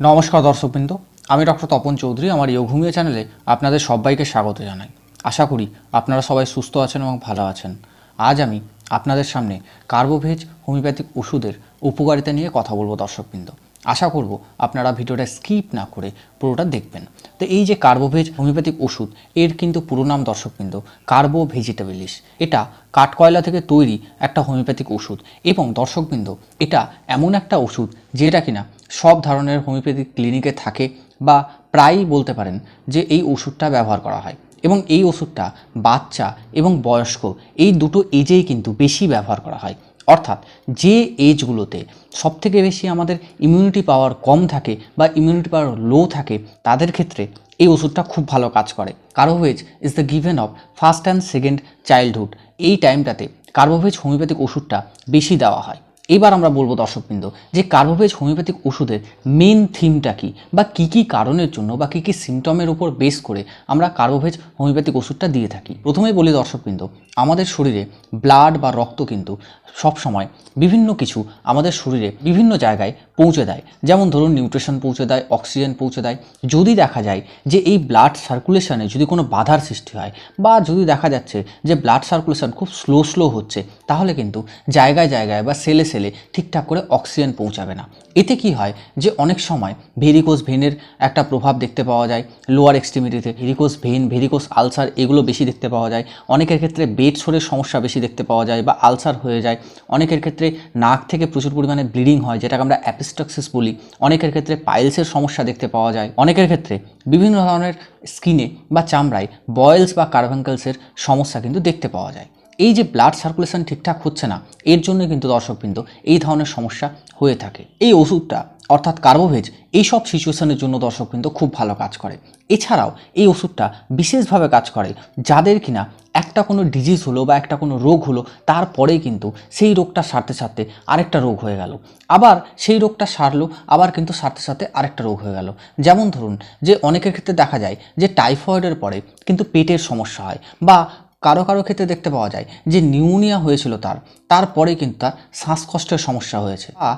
নমস্কার দর্শকবৃন্দ, আমি ডক্টর তপন চৌধুরী, আমার ইয়োঘুমিয়া চ্যানেলে আপনাদের সবাইকে স্বাগত জানাই। আশা করি আপনারা সবাই সুস্থ আছেন এবং ভালো আছেন। আজ আমি আপনাদের সামনে কার্বোভেজ হোমিওপ্যাথিক ওষুধের উপকারিতা নিয়ে কথা বলব দর্শকবৃন্দ। আশা করব আপনারা ভিডিওটা স্কিপ না করে পুরোটা দেখবেন। তো এই যে কার্বোভেজ হোমিওপ্যাথিক ওষুধ, এর কিন্তু পুরো নাম দর্শকবৃন্দ কার্বো ভেজিটেবিলিস এটা কাঠকয়লা থেকে তৈরি একটা হোমিওপ্যাথিক ওষুধ এবং দর্শকবৃন্দ এটা এমন একটা ওষুধ যেটা কিনা সব ধরনের হোমিওপ্যাথিক ক্লিনিকে থাকে বা প্রায়ই বলতে পারেন যে এই ওষুধটা ব্যবহার করা হয় এবং এই ওষুধটা বাচ্চা এবং বয়স্ক, এই দুটো এজেই কিন্তু বেশি ব্যবহার করা হয়। অর্থাৎ যে এজগুলোতে সবথেকে বেশি আমাদের ইমিউনিটি পাওয়ার কম থাকে বা ইমিউনিটি পাওয়ার লো থাকে, তাদের ক্ষেত্রে এই ওষুধটা খুব ভালো কাজ করে। Carbo veg is the given of first and second childhood এই টাইমটাতে কার্বোভেজ হোমিওপ্যাথিক ওষুধটা বেশি দেওয়া হয়। এবার আমরা বলব দর্শকবৃন্দ, যে কার্বোভেজ হোমিওপ্যাথিক ওষুধের মেন থিমটা কি? বা কি কি কারণের জন্য বা কি কি সিমটমের উপর বেস করে আমরা কার্বোভেজ হোমিওপ্যাথিক ওষুধটা দিয়ে থাকি? প্রথমেই বলি দর্শকবৃন্দ, আমাদের শরীরে ব্লাড বা রক্ত কিন্তু সব সময় বিভিন্ন কিছু আমাদের শরীরে বিভিন্ন জায়গায় পৌঁছে দেয়। যেমন ধরুন নিউট্রিশন পৌঁছে দেয় অক্সিজেন পৌঁছে দেয়। যদি দেখা যায় যে এই ব্লাড সার্কুলেশনে যদি কোনো বাধার সৃষ্টি হয় বা যদি দেখা যাচ্ছে যে ব্লাড সার্কুলেশন খুব স্লো স্লো হচ্ছে, তাহলে কিন্তু জায়গায় জায়গায় বা সেলে সেলে ঠিকঠাক করে অক্সিজেন পৌঁছাবে না। এতে কি হয় যে অনেক সময় ভেরিকোস ভেনের একটা প্রভাব দেখতে পাওয়া যায় লোয়ার এক্সট্রিমিটিতে ভেরিকোস ভেন ভেরিকোস আলসার এগুলো বেশি দেখতে পাওয়া যায়। অনেকের ক্ষেত্রে বেড সোরের সমস্যা বেশি দেখতে পাওয়া যায় বা আলসার হয়ে যায়। অনেকের ক্ষেত্রে নাক থেকে প্রচুর পরিমাণে ব্লিডিং হয়, যেটাকে আমরা অ্যাপিস্টক্সিস বলি। অনেকের ক্ষেত্রে পাইলসের সমস্যা দেখতে পাওয়া যায়। অনেকের ক্ষেত্রে বিভিন্ন ধরনের স্কিনে বা চামড়ায় বয়েলস বা কার্ভাঙ্কেলসের সমস্যা কিন্তু দেখতে পাওয়া যায়। এই যে ব্লাড সার্কুলেশন ঠিকঠাক হচ্ছে না, এর জন্য কিন্তু দর্শকবৃন্দ এই ধরনের সমস্যা হয়ে থাকে। এই ওষুধটা, অর্থাৎ কার্বোভেজ এইসব সিচুয়েশনের জন্য দর্শকবৃন্দ খুব ভালো কাজ করে। এছাড়াও এই ওষুধটা বিশেষভাবে কাজ করে যাদের কিনা একটা কোনো ডিজিজ হলো বা একটা কোনো রোগ হলো, তারপরেই কিন্তু সেই রোগটা সারতে সারতে আরেকটা রোগ হয়ে গেল। আবার সেই রোগটা সারলো, আবার কিন্তু সারতে সারতে আরেকটা রোগ হয়ে গেল। যেমন ধরুন যে অনেকের ক্ষেত্রে দেখা যায় যে টাইফয়েডের পরে কিন্তু পেটের সমস্যা হয় বা কারও কারও ক্ষেত্রে দেখতে পাওয়া যায় যে নিউমোনিয়া হয়েছিল তার। তারপরে কিন্তু তার শ্বাসকষ্টের সমস্যা হয়েছে। বা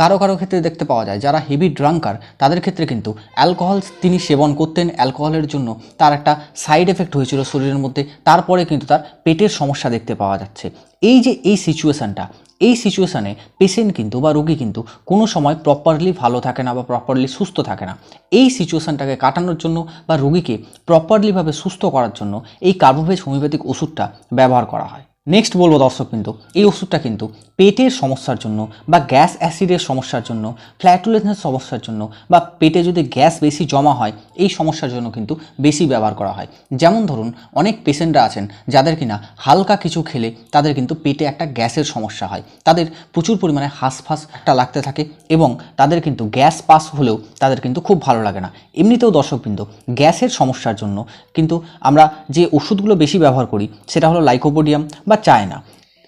কারও কারও ক্ষেত্রে দেখতে পাওয়া যায় যারা হেভি ড্রাঙ্কার তাদের ক্ষেত্রে কিন্তু অ্যালকোহল তিনি সেবন করতেন অ্যালকোহলের জন্য তার একটা সাইড এফেক্ট হয়েছিল শরীরের মধ্যে। তারপরে কিন্তু তার পেটের সমস্যা দেখতে পাওয়া যাচ্ছে। এই যে এই সিচুয়েশানটা এই সিচুয়েশানে পেশেন্ট কিন্তু বা রোগী কিন্তু কোনো সময় প্রপারলি ভালো থাকে না বা প্রপারলি সুস্থ থাকে না। এই সিচুয়েশানটাকে কাটানোর জন্য বা রোগীকে প্রপারলিভাবে সুস্থ করার জন্য এই কার্বোভেজ হোমিওপ্যাথিক ওষুধটা ব্যবহার করা হয়। নেক্সট বলব দর্শক কিন্তু, এই ওষুধটা কিন্তু পেটের সমস্যার জন্য বা গ্যাস অ্যাসিডের সমস্যার জন্য ফ্ল্যাটুলেন্সের সমস্যার জন্য বা পেটে যদি গ্যাস বেশি জমা হয়, এই সমস্যার জন্য কিন্তু বেশি ব্যবহার করা হয়। যেমন ধরুন, অনেক পেশেন্টরা আছেন যাদের কিনা হালকা কিছু খেলে তাদের কিন্তু পেটে একটা গ্যাসের সমস্যা হয়। তাদের প্রচুর পরিমাণে হাঁসফাঁস একটা লাগতে থাকে এবং তাদের কিন্তু গ্যাস পাস হলেও তাদের কিন্তু খুব ভালো লাগে না। এমনিতেও দর্শকবৃন্দ গ্যাসের সমস্যার জন্য কিন্তু আমরা যে ওষুধগুলো বেশি ব্যবহার করি, সেটা হলো লাইকোপোডিয়াম বা চায় না।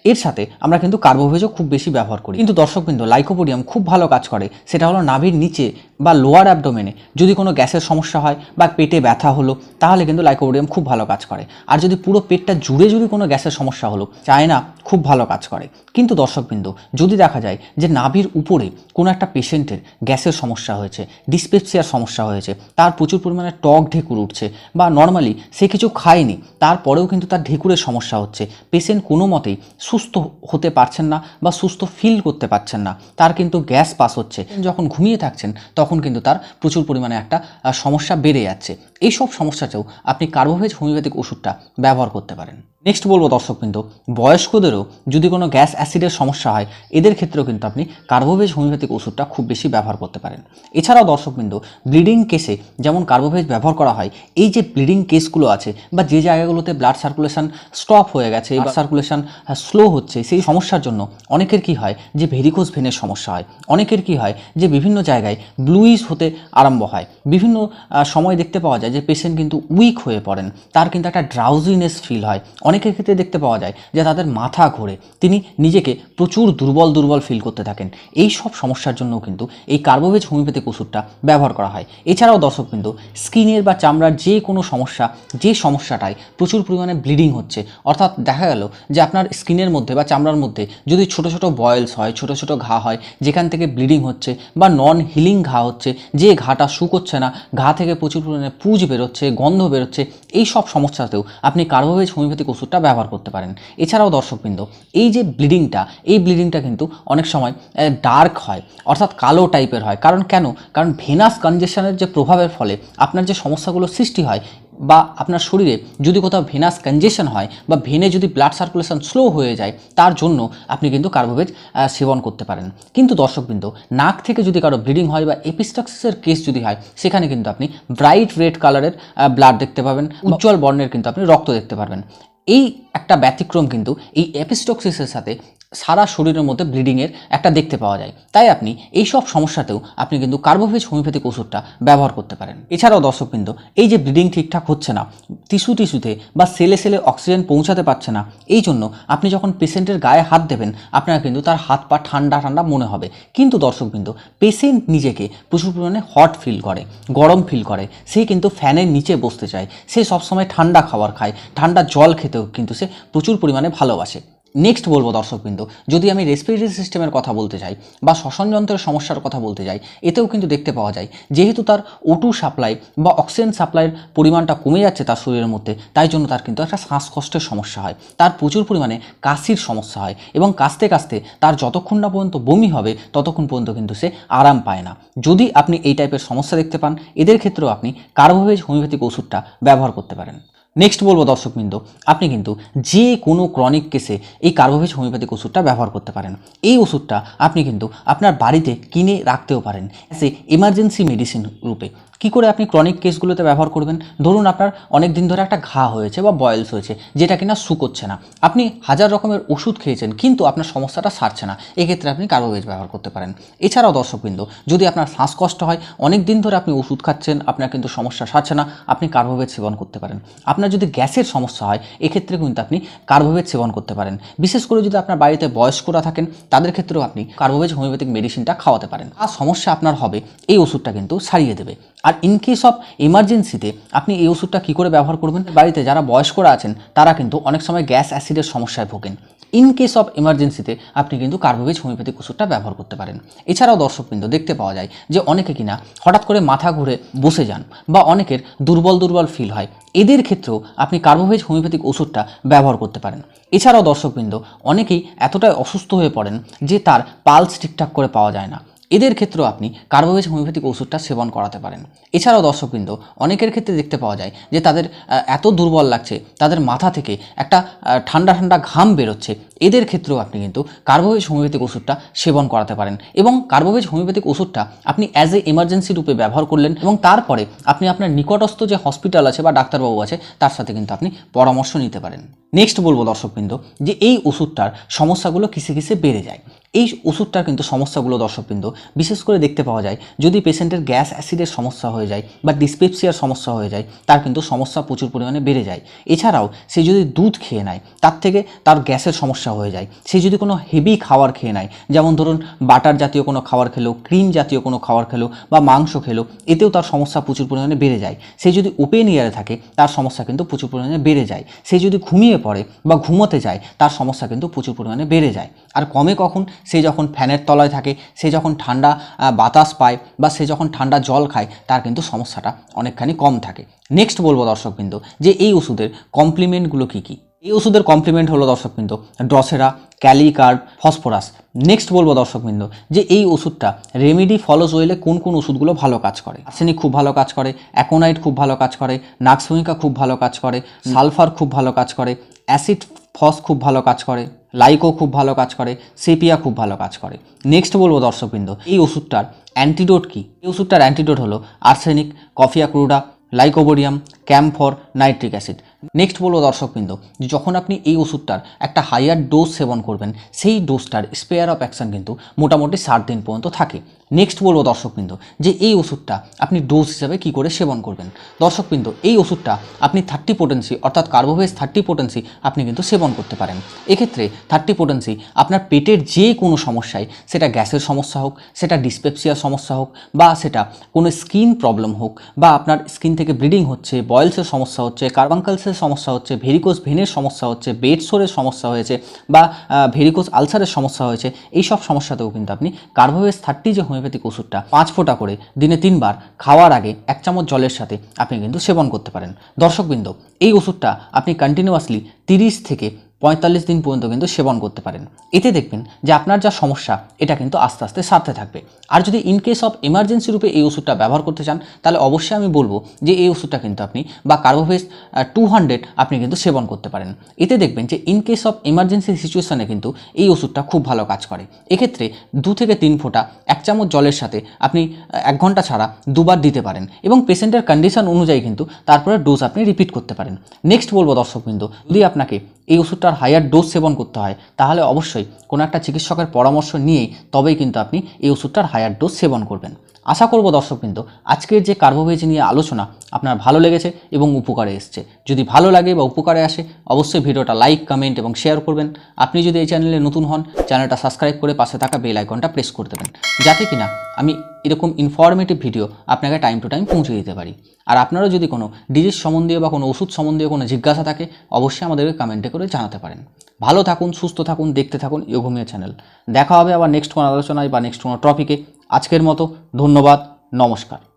এর সাথে আমরা কিন্তু কার্বোভেজও খুব বেশি ব্যবহার করি। কিন্তু দর্শকবৃন্দ, লাইকোপোডিয়াম খুব ভালো কাজ করে। সেটা হলো নাভির নিচে বা লোয়ার অ্যাবডোমেনে যদি কোনো গ্যাসের সমস্যা হয় বা পেটে ব্যথা হলো, তাহলে কিন্তু লাইকোপোডিয়াম খুব ভালো কাজ করে। আর যদি পুরো পেটটা জুড়ে জুড়ে কোনো গ্যাসের সমস্যা হলো, চায়না খুব ভালো কাজ করে। কিন্তু দর্শকবৃন্দ, যদি দেখা যায় যে নাভির উপরে কোনো একটা পেশেন্টের গ্যাসের সমস্যা হয়েছে ডিসপেপসিয়ার সমস্যা হয়েছে, তার প্রচুর পরিমাণে টক ঢেকুর উঠছে বা নর্মালি সে কিছু খায়নি, তারপরেও কিন্তু তার ঢেকুরের সমস্যা হচ্ছে। পেশেন্ট কোনো মতেই সুস্থ হতে পারছেন না বা সুস্থ ফিল করতে পারছেন না। তার কিন্তু গ্যাস পাস হচ্ছে। যখন ঘুমিয়ে থাকছেন, তখন কিন্তু তার প্রচুর পরিমাণে একটা সমস্যা বেড়ে যাচ্ছে। এই সব সমস্যাতেও আপনি কার্বোভেজ হোমিওপ্যাথিক ওষুধটা ব্যবহার করতে পারেন। নেক্সট বলব দর্শকবৃন্দ বয়স্কদেরও যদি কোনো গ্যাস অ্যাসিডের সমস্যা হয় এদের ক্ষেত্রেও কিন্তু আপনি কার্বোভেজ হোমিওপ্যাথিক ওষুধটা খুব বেশি ব্যবহার করতে পারেন। এছাড়াও দর্শকবৃন্দ ব্লিডিং কেসে যেমন কার্বোভেজ ব্যবহার করা হয় এই যে ব্লিডিং কেসগুলো আছে বা যে জায়গাগুলোতে ব্লাড সার্কুলেশন স্টপ হয়ে গেছে বা সার্কুলেশন স্লো হচ্ছে সেই সমস্যার জন্য অনেকের কি হয় যে ভেরিকোজ ভেনের সমস্যা হয়। অনেকের কি হয় যে বিভিন্ন জায়গায় ব্লুইস হতে আরম্ভ হয়। বিভিন্ন সময় দেখতে পাওয়া যায় যে পেশেন্ট কিন্তু উইক হয়ে পড়েন। তার কিন্তু একটা ড্রাউজিনেস ফিল হয়। অনেকের ক্ষেত্রে দেখতে পাওয়া যায় যে তাদের মাথা ঘোরে। তিনি নিজেকে প্রচুর দুর্বল দুর্বল ফিল করতে থাকেন। এই সব সমস্যার জন্যও কিন্তু এই কার্বোভেজ হোমিওপ্যাথিক ওষুধটা ব্যবহার করা হয়। এছাড়াও দর্শক কিন্তু স্কিনের বা চামড়ার যে কোনো সমস্যা, যে সমস্যাটায় প্রচুর পরিমাণে ব্লিডিং হচ্ছে। অর্থাৎ দেখা গেল যে আপনার স্কিনের মধ্যে বা চামড়ার মধ্যে যদি ছোট ছোট বয়েলস হয়, ছোট ছোট ঘা হয়, যেখান থেকে ব্লিডিং হচ্ছে বা নন হিলিং ঘা হচ্ছে, যে ঘাটা শুকোচ্ছে না, ঘা থেকে প্রচুর পরিমাণে পুজ বেরোচ্ছে, গন্ধ বেরোচ্ছে, এই সব সমস্যাতেও আপনি কার্বোভেজ হোমিওপ্যাথিক ওষুধটা ব্যবহার করতে পারেন। এছাড়াও দর্শকবৃন্দ এই যে ব্লিডিংটা এই ব্লিডিংটা কিন্তু অনেক সময় ডার্ক হয় অর্থাৎ কালো টাইপের হয়। কারণ কেন? কারণ ভেনাস কনজেশনের যে প্রভাবের ফলে আপনার যে সমস্যাগুলো সৃষ্টি হয় বা আপনার শরীরে যদি কোথাও ভেনাস কনজেশন হয় বা ভেনে যদি ব্লাড সার্কুলেশন স্লো হয়ে যায় তার জন্য আপনি কিন্তু কার্বোভেজ সেবন করতে পারেন। কিন্তু দর্শকবৃন্দ নাক থেকে যদি কারও ব্লিডিং হয় বা এপিস্টক্সিসের কেস যদি হয় সেখানে কিন্তু আপনি ব্রাইট রেড কালারের ব্লাড দেখতে পাবেন। উজ্জ্বল বর্ণের কিন্তু আপনি রক্ত দেখতে পারবেন। এই একটা ব্যতিক্রম কিন্তু এই অ্যাপিস্টক্সিসের সাথে সারা শরীরের মধ্যে ব্লিডিংয়ের একটা দেখতে পাওয়া যায়। তাই আপনি এই সব সমস্যাতেও আপনি কিন্তু কার্বোভেজ হোমিওপ্যাথিক ওষুধটা ব্যবহার করতে পারেন। এছাড়াও দর্শকবৃন্দ এই যে ব্লিডিং ঠিকঠাক হচ্ছে না টিস্যু টিস্যুতে বা সেলে সেলে অক্সিজেন পৌঁছাতে পারছে না, এই জন্য আপনি যখন পেশেন্টের গায়ে হাত দেবেন, আপনার কিন্তু তার হাত পা ঠান্ডা ঠান্ডা মনে হবে। কিন্তু দর্শকবৃন্দ পেশেন্ট নিজেকে প্রচুর পরিমাণে হট ফিল করে, গরম ফিল করে। সে কিন্তু ফ্যানের নিচে বসতে চায়। সে সবসময় ঠান্ডা খাবার খায়। ঠান্ডা জল খেতেও কিন্তু সে প্রচুর পরিমাণে ভালোবাসে। নেক্সট বলব দর্শকবৃন্দ যদি আমি রেসপিরেটরি সিস্টেমের কথা বলতে চাই বা শ্বসন যন্ত্রের সমস্যার কথা বলতে যাই, এতেও কিন্তু দেখতে পাওয়া যায়, যেহেতু তার ওটু সাপ্লাই বা অক্সিজেন সাপ্লাইয়ের পরিমাণটা কমে যাচ্ছে তার শরীরের মধ্যে, তাই জন্য তার কিন্তু একটা শ্বাসকষ্টের সমস্যা হয়, তার প্রচুর পরিমাণে কাশির সমস্যা হয় এবং কাশতে কাশতে তার যতক্ষণ না পর্যন্ত বমি হবে, ততক্ষণ পর্যন্ত কিন্তু সে আরাম পায় না। যদি আপনি এই টাইপের সমস্যা দেখতে পান, এদের ক্ষেত্রেও আপনি কার্বোভেজ হোমিওপ্যাথিক ওষুধটা ব্যবহার করতে পারেন। নেক্সট বলব দর্শকবৃন্দ, আপনি কিন্তু যে কোনো ক্রনিক কেসে এই কার্বোভেজ হোমিওপ্যাথিক ওষুধটা ব্যবহার করতে পারেন। এই ওষুধটা আপনি কিন্তু আপনার বাড়িতে কিনে রাখতেও পারেন। সে এমার্জেন্সি মেডিসিন রূপে। কি করে আপনি ক্রনিক কেসগুলোতে ব্যবহার করবেন? ধরুন আপনার অনেক দিন ধরে একটা ঘা হয়েছে বা বয়েলস হয়েছে, যেটা কিনা শুকোচ্ছে না। আপনি হাজার রকমের ওষুধ খেয়েছেন, কিন্তু আপনার সমস্যাটা সারছে না। এক্ষেত্রে আপনি কার্বোভেজ ব্যবহার করতে পারেন। এছাড়াও দর্শকবৃন্দ, যদি আপনার শ্বাসকষ্ট হয় অনেক দিন ধরে আপনি ওষুধ খাচ্ছেন, আপনার কিন্তু সমস্যা সারছে না, আপনি কার্বোভেজ সেবন করতে পারেন। আপনার যদি গ্যাসের সমস্যা হয়, এক্ষেত্রে কিন্তু আপনি কার্বোভেজ সেবন করতে পারেন। বিশেষ করে যদি আপনার বাড়িতে বয়স্করা থাকেন, তাদের ক্ষেত্রেও আপনি কার্বোভেজ হোমিওপ্যাথিক মেডিসিনটা খাওয়াতে পারেন। আর সমস্যা আপনার হবে, এই ওষুধটা কিন্তু সারিয়ে দেবে। আর ইন কেস অফ এমার্জেন্সিতে আপনি এই ওষুধটা কী করে ব্যবহার করবেন? বাড়িতে যারা বয়স্করা আছেন, তারা কিন্তু অনেক সময় গ্যাস অ্যাসিডের সমস্যায় ভোগেন। ইন কেস অফ এমার্জেন্সিতে আপনি কিন্তু কার্বোভেজ হোমিওপ্যাথিক ওষুধটা ব্যবহার করতে পারেন। এছাড়াও দর্শকবৃন্দ, দেখতে পাওয়া যায় যে অনেকে কিনা হঠাৎ করে মাথা ঘুরে বসে যান বা অনেকের দুর্বল দুর্বল ফিল হয়। এদের ক্ষেত্রেও আপনি কার্বোভেজ হোমিওপ্যাথিক ওষুধটা ব্যবহার করতে পারেন। এছাড়াও দর্শকবৃন্দ, অনেকেই এতটাই অসুস্থ হয়ে পড়েন যে তার পালস ঠিকঠাক করে পাওয়া যায় না। এদের ক্ষেত্রেও আপনি কার্বোভেজ হোমিওপ্যাথিক ওষুধটা সেবন করাতে পারেন। এছাড়াও দর্শকবৃন্দ, অনেকের ক্ষেত্রে দেখতে পাওয়া যায় যে তাদের এত দুর্বল লাগছে, তাদের মাথা থেকে একটা ঠান্ডা ঠান্ডা ঘাম বেরোচ্ছে এদের ক্ষেত্রেও আপনি কিন্তু কার্বোভেজ হোমিওপ্যাথিক ওষুধটা সেবন করাতে পারেন এবং কার্বোভেজ হোমিওপ্যাথিক ওষুধটা আপনি অ্যাজ এ এমার্জেন্সি রূপে ব্যবহার করলেন এবং তারপরে আপনি আপনার নিকটস্থ যে হসপিটাল আছে বা ডাক্তারবাবু আছে, তার সাথে কিন্তু আপনি পরামর্শ নিতে পারেন। নেক্সট বলব দর্শকবৃন্দ, যে এই ওষুধটার সমস্যাগুলো কিসে কিসে বেড়ে যায়। এই ওষুধটার কিন্তু সমস্যাগুলো দর্শকবৃন্দ, বিশেষ করে দেখতে পাওয়া যায়, যদি পেশেন্টের গ্যাস অ্যাসিডের সমস্যা হয়ে যায় বা ডিসপেপসিয়ার সমস্যা হয়ে যায়, তার কিন্তু সমস্যা প্রচুর পরিমাণে বেড়ে যায়। এছাড়াও সে যদি দুধ খেয়ে নেয়, তার থেকে তার গ্যাসের সমস্যা হয়ে যায়। সে যদি কোনো হেভি খাবার খেয়ে নেয়, যেমন ধরুন বাটার জাতীয় কোনো খাবার খেলো, ক্রিম জাতীয় কোনো খাবার খেলো বা মাংস খেলো, এতেও তার সমস্যা প্রচুর পরিমাণে বেড়ে যায়। সে যদি ওপেন ইয়ারে থাকে, তার সমস্যা কিন্তু প্রচুর পরিমাণে বেড়ে যায়। সে যদি ঘুমিয়ে পড়ে বা ঘুমোতে যায়, তার সমস্যা কিন্তু প্রচুর পরিমাণে বেড়ে যায়। আর কমে কখন? সে যখন ফ্যানের তলায় থাকে, সে যখন ঠান্ডা বাতাস পায় বা সে যখন ঠান্ডা জল খায়, তার কিন্তু সমস্যাটা অনেকখানি কম থাকে। নেক্সট বলব দর্শকবৃন্দ, যে এই ওষুধের কমপ্লিমেন্টগুলো কী কী? এই ওষুধের কমপ্লিমেন্ট হলো দর্শকবৃন্দ ড্রসেরা ক্যালিকার্ব ফসফরাস। নেক্সট বলব দর্শকবৃন্দ যে এই ওষুধটা রেমেডি ফলস ওয়েলে কোন কোন ওষুধগুলো ভালো কাজ করে। আর্সেনিক খুব ভালো কাজ করে অ্যাকোনাইট খুব ভালো কাজ করে নাক্সভূমিকা খুব ভালো কাজ করে সালফার খুব ভালো কাজ করে অ্যাসিড ফস খুব ভালো কাজ করে লাইকো খুব ভালো কাজ করে সেপিয়া খুব ভালো কাজ করে। নেক্সট বলব দর্শকবৃন্দ, এই ওষুধটার অ্যান্টিডোট কি? এই ওষুধটার অ্যান্টিডোট হলো arsenic coffea cruda lycopodium camphor nitric acid next বলব দর্শকবৃন্দ যখন আপনি এই ওষুধটার একটা হাইয়ার ডোজ সেবন করবেন, সেই ডোজটার স্পেয়ার অফ অ্যাকশান কিন্তু মোটামুটি ষাট দিন পর্যন্ত থাকে। নেক্সট বলব দর্শকবৃন্দ, যে এই ওষুধটা আপনি ডোজ হিসাবে কি করে সেবন করবেন। দর্শকবৃন্দ, এই ওষুধটা আপনি থার্টি পোটেন্সি অর্থাৎ কার্বোভেজ থার্টি পোটেন্সি আপনি কিন্তু সেবন করতে পারেন। এক্ষেত্রে থার্টি পোটেন্সি আপনার পেটের যে কোনো সমস্যায়, সেটা গ্যাসের সমস্যা হোক, সেটা ডিসপেপসিয়ার সমস্যা হোক, বা সেটা কোনো স্কিন প্রবলেম হোক, বা আপনার স্কিন থেকে ব্লিডিং হচ্ছে বয়েলসের সমস্যা হচ্ছে কার্বাঙ্কালসের সমস্যা হচ্ছে ভেরিকোস ভেনের সমস্যা হচ্ছে বেড সোরের সমস্যা হয়েছে, বা ভেরিকোস আলসারের সমস্যা হয়েছে এই সব সমস্যাতেও কিন্তু আপনি কার্বোভেজ থার্টি যে হোমিওপ্যাথিক ওষুধটা পাঁচ ফোঁটা করে দিনে তিনবার খাওয়ার আগে এক চামচ জলের সাথে আপনি কিন্তু সেবন করতে পারেন। দর্শকবৃন্দ, এই ওষুধটা আপনি কন্টিনিউয়াসলি তিরিশ থেকে পঁয়তাল্লিশ দিন পর্যন্ত কিন্তু সেবন করতে পারেন। এতে দেখবেন যে আপনার যা সমস্যা, এটা কিন্তু আস্তে আস্তে সারতে থাকবে। আর যদি ইন কেস অফ এমার্জেন্সি রূপে এই ওষুধটা ব্যবহার করতে চান, তাহলে অবশ্যই আমি বলব যে এই ওষুধটা কিন্তু আপনি বা কার্বোভেজ টু হান্ড্রেড আপনি কিন্তু সেবন করতে পারেন। এতে দেখবেন যে ইন কেস অফ এমার্জেন্সি সিচুয়েশানে কিন্তু এই ওষুধটা খুব ভালো কাজ করে। এক্ষেত্রে দু থেকে তিন ফোঁটা এক চামচ জলের সাথে আপনি এক ঘণ্টা ছাড়া দুবার দিতে পারেন এবং পেশেন্টের কন্ডিশন অনুযায়ী কিন্তু তারপরে ডোজ আপনি রিপিট করতে পারেন। নেক্সট বলব দর্শকবৃন্দ যদি আপনাকে এই ওষুধটার হায়ার ডোজ সেবন করতে হয়, তাহলে অবশ্যই কোনো একটা চিকিৎসকের পরামর্শ নিয়ে তবেই কিন্তু আপনি এই ওষুধটার হায়ার ডোজ সেবন করবেন। আশা করব দর্শক দর্শকবৃন্দ, আজকের যে কার্বোভেজ নিয়ে আলোচনা আপনার ভালো লেগেছে এবং উপকারে এসছে। যদি ভালো লাগে বা উপকারে আসে, অবশ্যই ভিডিওটা লাইক কমেন্ট এবং শেয়ার করবেন। আপনি যদি এই চ্যানেলে নতুন হন, চ্যানেলটা সাবস্ক্রাইব করে পাশে থাকা বেল আইকনটা প্রেস করে দেবেন, যাতে কিনা আমি এরকম ইনফরমেটিভ ভিডিও আপনাকে টাইম টু টাইম পৌঁছে দিতে পারি। আর আপনারও যদি কোনো ডিজিজ সম্বন্ধীয় বা কোনো ওষুধ সম্বন্ধীয় কোনো জিজ্ঞাসা থাকে, অবশ্যই আমাদেরকে কমেন্টে করে জানাতে পারেন। ভালো থাকুন, সুস্থ থাকুন, দেখতে থাকুন ইয়োঘুমিয়া চ্যানেল দেখা হবে আবার নেক্সট কোনো আলোচনায় বা নেক্সট কোনো টপিকে আজকের মতো ধন্যবাদ নমস্কার।